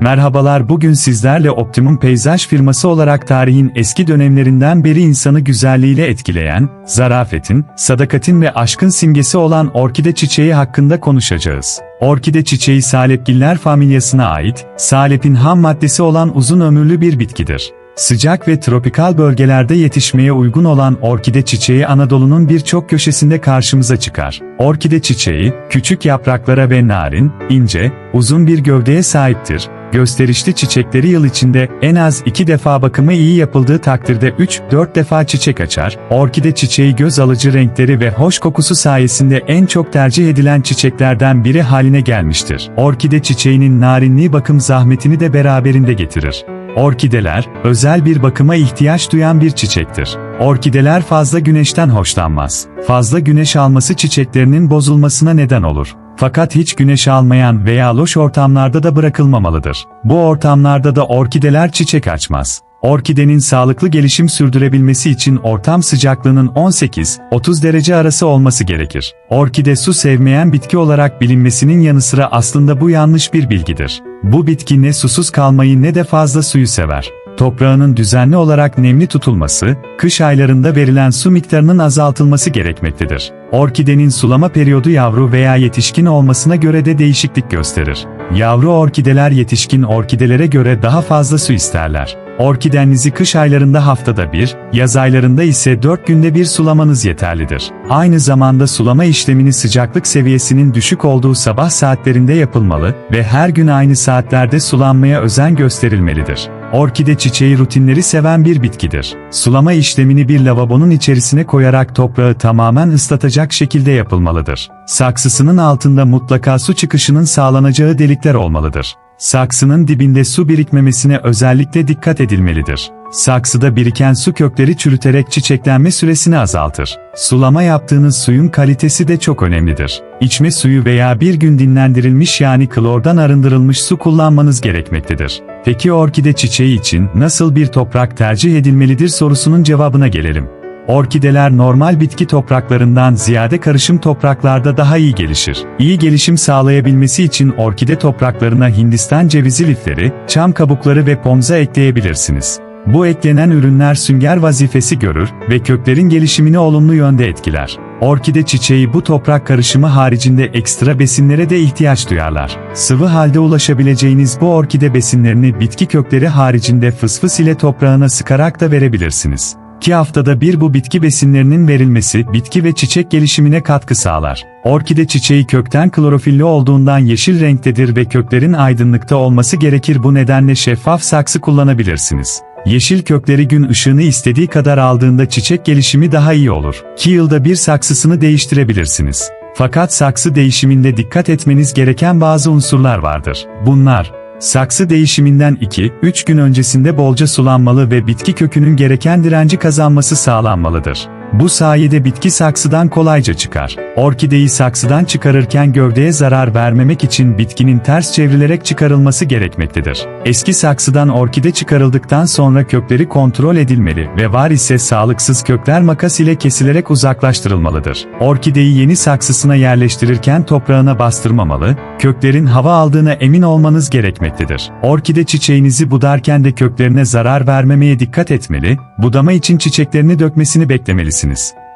Merhabalar bugün sizlerle Optimum Peyzaj firması olarak tarihin eski dönemlerinden beri insanı güzelliğiyle etkileyen, zarafetin, sadakatin ve aşkın simgesi olan orkide çiçeği hakkında konuşacağız. Orkide çiçeği salepgiller familyasına ait, salepin ham maddesi olan uzun ömürlü bir bitkidir. Sıcak ve tropikal bölgelerde yetişmeye uygun olan orkide çiçeği Anadolu'nun birçok köşesinde karşımıza çıkar. Orkide çiçeği, küçük yapraklara ve narin, ince, uzun bir gövdeye sahiptir. Gösterişli çiçekleri yıl içinde en az iki defa bakımı iyi yapıldığı takdirde 3-4 defa çiçek açar. Orkide çiçeği göz alıcı renkleri ve hoş kokusu sayesinde en çok tercih edilen çiçeklerden biri haline gelmiştir. Orkide çiçeğinin narinliği bakım zahmetini de beraberinde getirir. Orkideler, özel bir bakıma ihtiyaç duyan bir çiçektir. Orkideler fazla güneşten hoşlanmaz. Fazla güneş alması çiçeklerinin bozulmasına neden olur. Fakat hiç güneş almayan veya loş ortamlarda da bırakılmamalıdır. Bu ortamlarda da orkideler çiçek açmaz. Orkidenin sağlıklı gelişim sürdürebilmesi için ortam sıcaklığının 18-30 derece arası olması gerekir. Orkide su sevmeyen bitki olarak bilinmesinin yanı sıra aslında bu yanlış bir bilgidir. Bu bitki ne susuz kalmayı ne de fazla suyu sever. Toprağının düzenli olarak nemli tutulması, kış aylarında verilen su miktarının azaltılması gerekmektedir. Orkidenin sulama periyodu yavru veya yetişkin olmasına göre de değişiklik gösterir. Yavru orkideler yetişkin orkidelere göre daha fazla su isterler. Orkidenizi kış aylarında haftada bir, yaz aylarında ise 4 günde bir sulamanız yeterlidir. Aynı zamanda sulama işlemini sıcaklık seviyesinin düşük olduğu sabah saatlerinde yapılmalı ve her gün aynı saatlerde sulanmaya özen gösterilmelidir. Orkide çiçeği rutinleri seven bir bitkidir. Sulama işlemini bir lavabonun içerisine koyarak toprağı tamamen ıslatacak şekilde yapılmalıdır. Saksısının altında mutlaka su çıkışının sağlanacağı delikler olmalıdır. Saksının dibinde su birikmemesine özellikle dikkat edilmelidir. Saksıda biriken su kökleri çürüterek çiçeklenme süresini azaltır. Sulama yaptığınız suyun kalitesi de çok önemlidir. İçme suyu veya bir gün dinlendirilmiş yani klordan arındırılmış su kullanmanız gerekmektedir. Peki orkide çiçeği için nasıl bir toprak tercih edilmelidir sorusunun cevabına gelelim. Orkideler normal bitki topraklarından ziyade karışım topraklarda daha iyi gelişir. İyi gelişim sağlayabilmesi için orkide topraklarına Hindistan cevizi lifleri, çam kabukları ve ponza ekleyebilirsiniz. Bu eklenen ürünler sünger vazifesi görür ve köklerin gelişimini olumlu yönde etkiler. Orkide çiçeği bu toprak karışımı haricinde ekstra besinlere de ihtiyaç duyarlar. Sıvı halde ulaşabileceğiniz bu orkide besinlerini bitki kökleri haricinde fısfıs ile toprağına sıkarak da verebilirsiniz. 2 haftada bir bu bitki besinlerinin verilmesi bitki ve çiçek gelişimine katkı sağlar. Orkide çiçeği kökten klorofilli olduğundan yeşil renktedir ve köklerin aydınlıkta olması gerekir bu nedenle şeffaf saksı kullanabilirsiniz. Yeşil kökleri gün ışığını istediği kadar aldığında çiçek gelişimi daha iyi olur. 2 yılda bir saksısını değiştirebilirsiniz. Fakat saksı değişiminde dikkat etmeniz gereken bazı unsurlar vardır. Bunlar, Saksı değişiminden 2-3 gün öncesinde bolca sulanmalı ve bitki kökünün gereken direnci kazanması sağlanmalıdır. Bu sayede bitki saksıdan kolayca çıkar. Orkideyi saksıdan çıkarırken gövdeye zarar vermemek için bitkinin ters çevrilerek çıkarılması gerekmektedir. Eski saksıdan orkide çıkarıldıktan sonra kökleri kontrol edilmeli ve var ise sağlıksız kökler makas ile kesilerek uzaklaştırılmalıdır. Orkideyi yeni saksısına yerleştirirken toprağına bastırmamalı, köklerin hava aldığına emin olmanız gerekmektedir. Orkide çiçeğinizi budarken de köklerine zarar vermemeye dikkat etmeli, budama için çiçeklerini dökmesini beklemelisiniz.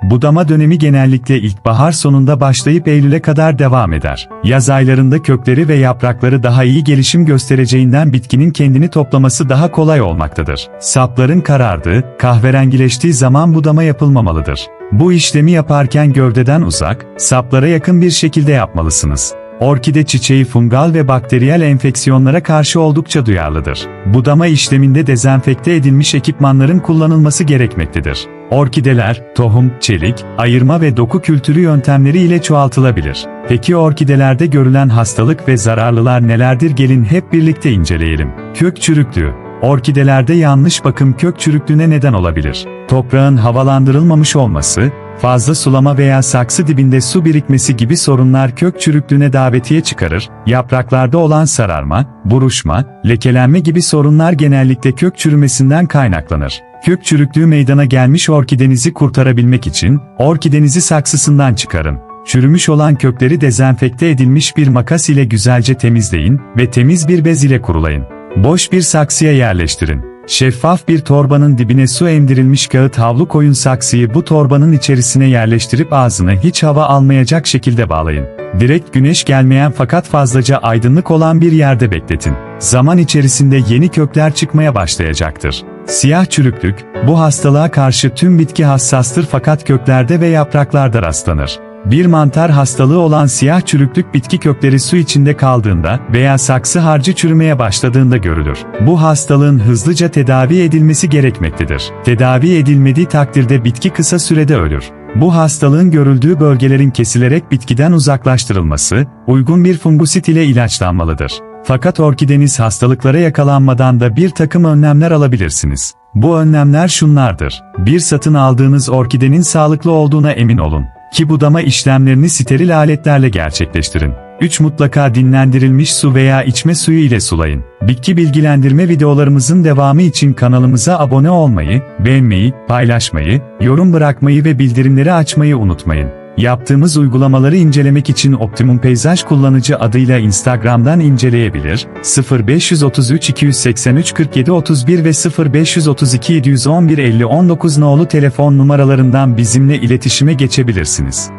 Budama dönemi genellikle ilkbahar sonunda başlayıp Eylül'e kadar devam eder. Yaz aylarında kökleri ve yaprakları daha iyi gelişim göstereceğinden bitkinin kendini toplaması daha kolay olmaktadır. Sapların karardığı, kahverengileştiği zaman budama yapılmamalıdır. Bu işlemi yaparken gövdeden uzak, saplara yakın bir şekilde yapmalısınız. Orkide çiçeği fungal ve bakteriyel enfeksiyonlara karşı oldukça duyarlıdır. Budama işleminde dezenfekte edilmiş ekipmanların kullanılması gerekmektedir. Orkideler, tohum, çelik, ayırma ve doku kültürü yöntemleri ile çoğaltılabilir. Peki orkidelerde görülen hastalık ve zararlılar nelerdir gelin hep birlikte inceleyelim. Kök çürüklüğü Orkidelerde yanlış bakım kök çürüklüğüne neden olabilir. Toprağın havalandırılmamış olması, fazla sulama veya saksı dibinde su birikmesi gibi sorunlar kök çürüklüğüne davetiye çıkarır, yapraklarda olan sararma, buruşma, lekelenme gibi sorunlar genellikle kök çürümesinden kaynaklanır. Kök çürüklüğü meydana gelmiş orkidenizi kurtarabilmek için, orkidenizi saksısından çıkarın. Çürümüş olan kökleri dezenfekte edilmiş bir makas ile güzelce temizleyin ve temiz bir bez ile kurulayın. Boş bir saksıya yerleştirin. Şeffaf bir torbanın dibine su emdirilmiş kağıt havlu koyun saksıyı bu torbanın içerisine yerleştirip ağzını hiç hava almayacak şekilde bağlayın. Direkt güneş gelmeyen fakat fazlaca aydınlık olan bir yerde bekletin. Zaman içerisinde yeni kökler çıkmaya başlayacaktır. Siyah çürüklük, bu hastalığa karşı tüm bitki hassastır fakat köklerde ve yapraklarda rastlanır. Bir mantar hastalığı olan siyah çürüklük bitki kökleri su içinde kaldığında veya saksı harcı çürümeye başladığında görülür. Bu hastalığın hızlıca tedavi edilmesi gerekmektedir. Tedavi edilmediği takdirde bitki kısa sürede ölür. Bu hastalığın görüldüğü bölgelerin kesilerek bitkiden uzaklaştırılması, uygun bir fungusit ile ilaçlanmalıdır. Fakat orkideniz hastalıklara yakalanmadan da bir takım önlemler alabilirsiniz. Bu önlemler şunlardır. Bir satın aldığınız orkidenin sağlıklı olduğuna emin olun. Ki budama işlemlerini steril aletlerle gerçekleştirin. 3. Mutlaka dinlendirilmiş su veya içme suyu ile sulayın. Bitki bilgilendirme videolarımızın devamı için kanalımıza abone olmayı, beğenmeyi, paylaşmayı, yorum bırakmayı ve bildirimleri açmayı unutmayın. Yaptığımız uygulamaları incelemek için Optimum Peyzaj kullanıcı adıyla Instagram'dan inceleyebilir, 0533 283 47 31 ve 0532 711 50 19 nolu telefon numaralarından bizimle iletişime geçebilirsiniz.